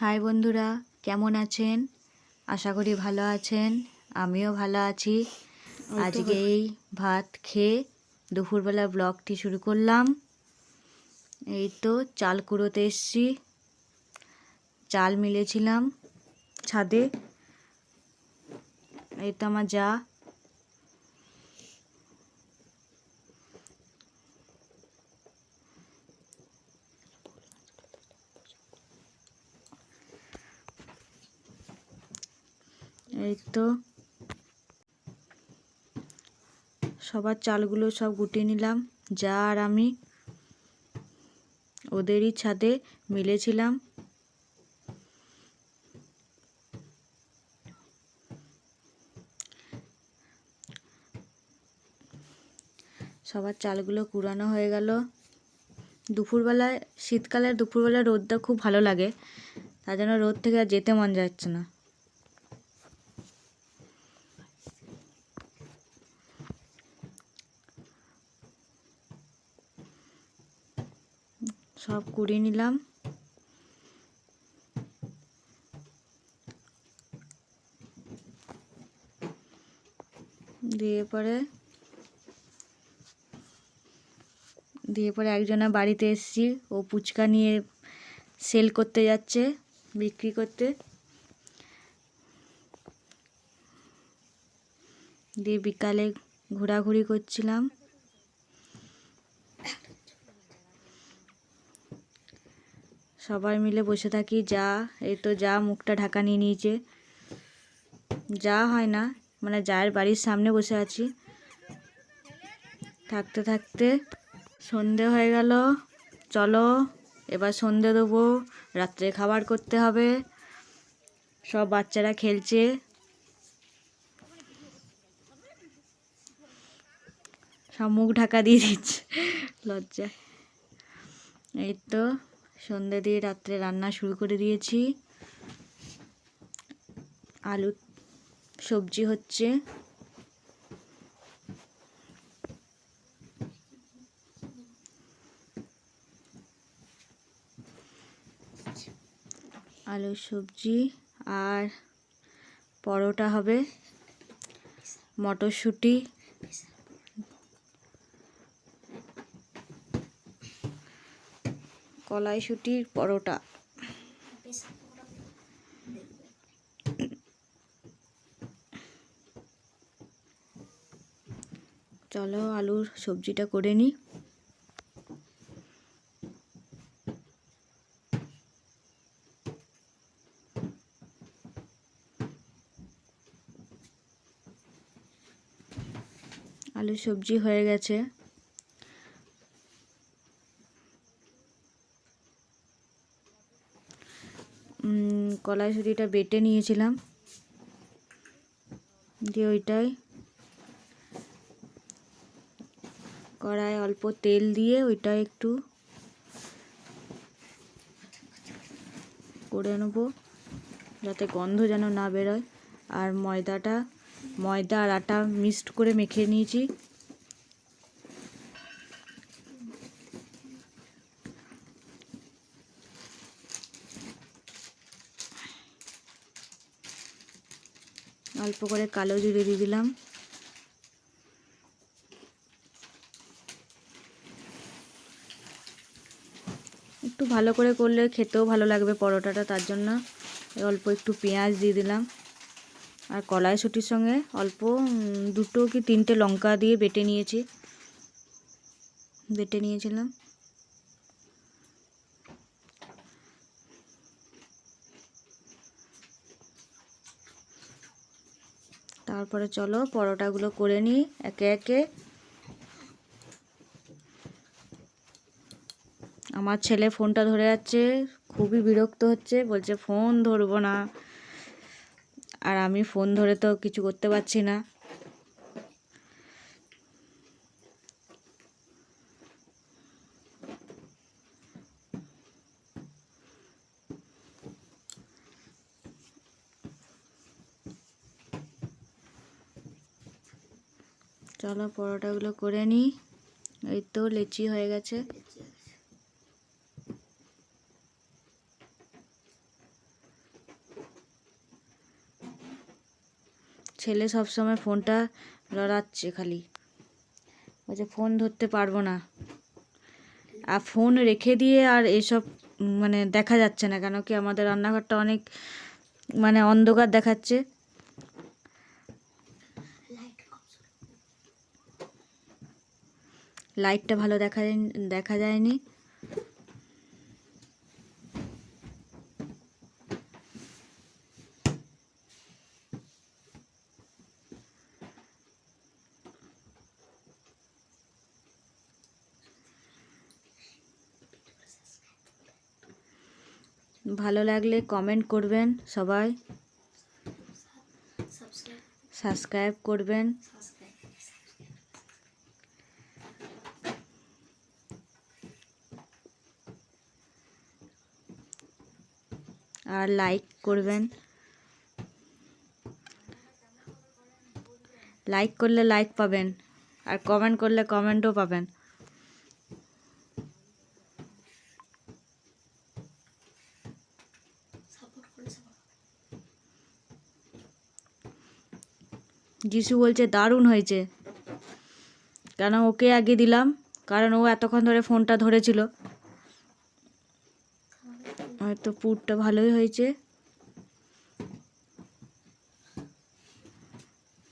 High বন্ধুরা কেমন আছেন? আশা করি ভালো আছেন। আমিও ভালো আছি। আজকে এই ভাত খেয়ে দুপুরবেলা ব্লগটি শুরু করলাম। এই তো চাল কুড়োতে এসছি। চাল মিলেছিলাম ছাদে। এই তো আমার যা এই তো। সবার চালগুলো সব গুটিয়ে নিলাম, যা আর আমি ওদেরই ছাদে মিলেছিলাম। সবার চালগুলো কুড়ানো হয়ে গেল। দুপুরবেলায়, শীতকালের দুপুরবেলায় রোদটা খুব ভালো লাগে, তার জন্য রোদ থেকে আর যেতে মন যাচ্ছে না। সব কুড়িয়ে নিলাম। দিয়ে পরে দিয়ে পরে একজনের বাড়িতে এসেছি। ও পুচকা নিয়ে সেল করতে যাচ্ছে, বিক্রি করতে। দিয়ে বিকালে ঘোরাঘুরি করছিলাম। সবাই মিলে বসে থাকি, যা, এই তো যা, মুখটা ঢাকা নিয়ে নিয়েছে। যা হয় না মানে যায়ের বাড়ির সামনে বসে আছি। থাকতে থাকতে সন্ধে হয়ে গেল। চলো, এবার সন্ধে দেবো, রাত্রে খাবার করতে হবে। সব বাচ্চারা খেলছে। সব মুখ ঢাকা দিয়ে দিচ্ছে। লজ্জা। এই তো। সন্ধে দিয়ে রাত্রে রান্না শুরু করে দিয়েছি। আলু, সবজি হচ্ছে। আলু, সবজি আর পরোটা হবে, মটরশুঁটি। কলাইশুঁটির পরোটা। চলো আলুর সবজিটা করে নিই আলু সবজি হয়ে গেছে। কলাইশুঁটিটা বেটে নিয়েছিলাম। দিয়ে ওইটাই কড়ায় অল্প তেল দিয়ে ওইটা একটু করে নেব, যাতে গন্ধ যেন না বেরোয়। আর ময়দাটা, ময়দা আর আটা মিক্সড করে মেখে নিয়েছি। অল্প করে কালো জিরে দিয়ে দিলাম। একটু ভালো করে করলে খেতেও ভালো লাগবে পরোটাটা, তার জন্য অল্প একটু পেঁয়াজ দিয়ে দিলাম। আর কলাইশুটির সঙ্গে অল্প দুটো কি তিনটে লঙ্কা দিয়ে বেটে নিয়েছি। বেটে নিয়েছিলাম। তারপরে চলো পরোটাগুলো করে নিই একে একে। আমার ছেলে ফোনটা ধরে যাচ্ছে, খুবই বিরক্ত হচ্ছে, বলছে, ফোন ধরবো না। আর আমি ফোন ধরে তো কিছু করতে পারছি না। চলো পরোটাগুলো করে নিই। এই তো লেচি হয়ে গেছে। ছেলে সব সময় ফোনটা লড়াচ্ছে খালি। বলছে, ফোন ধরতে পারব না। আর ফোন রেখে দিয়ে আর এসব মানে দেখা যাচ্ছে না কেন কি আমাদের রান্নাঘরটা অনেক মানে অন্ধকার দেখাচ্ছে। লাইটটা ভালো দেখা যায় দেখা যায়নি। ভালো লাগলে কমেন্ট করবেন সবাই। সাবস্ক্রাইব করবেন। আর লাইক করবেন। লাইক করলে লাইক পাবেন, আর কমেন্ট করলে কমেন্টও পাবেন। যিশু বলছে, দারুণ হয়েছে। কেন ওকে আগে দিলাম? কারণ ও এতক্ষণ ধরে ফোনটা ধরেছিল। হয়তো পুরটা ভালোই হয়েছে।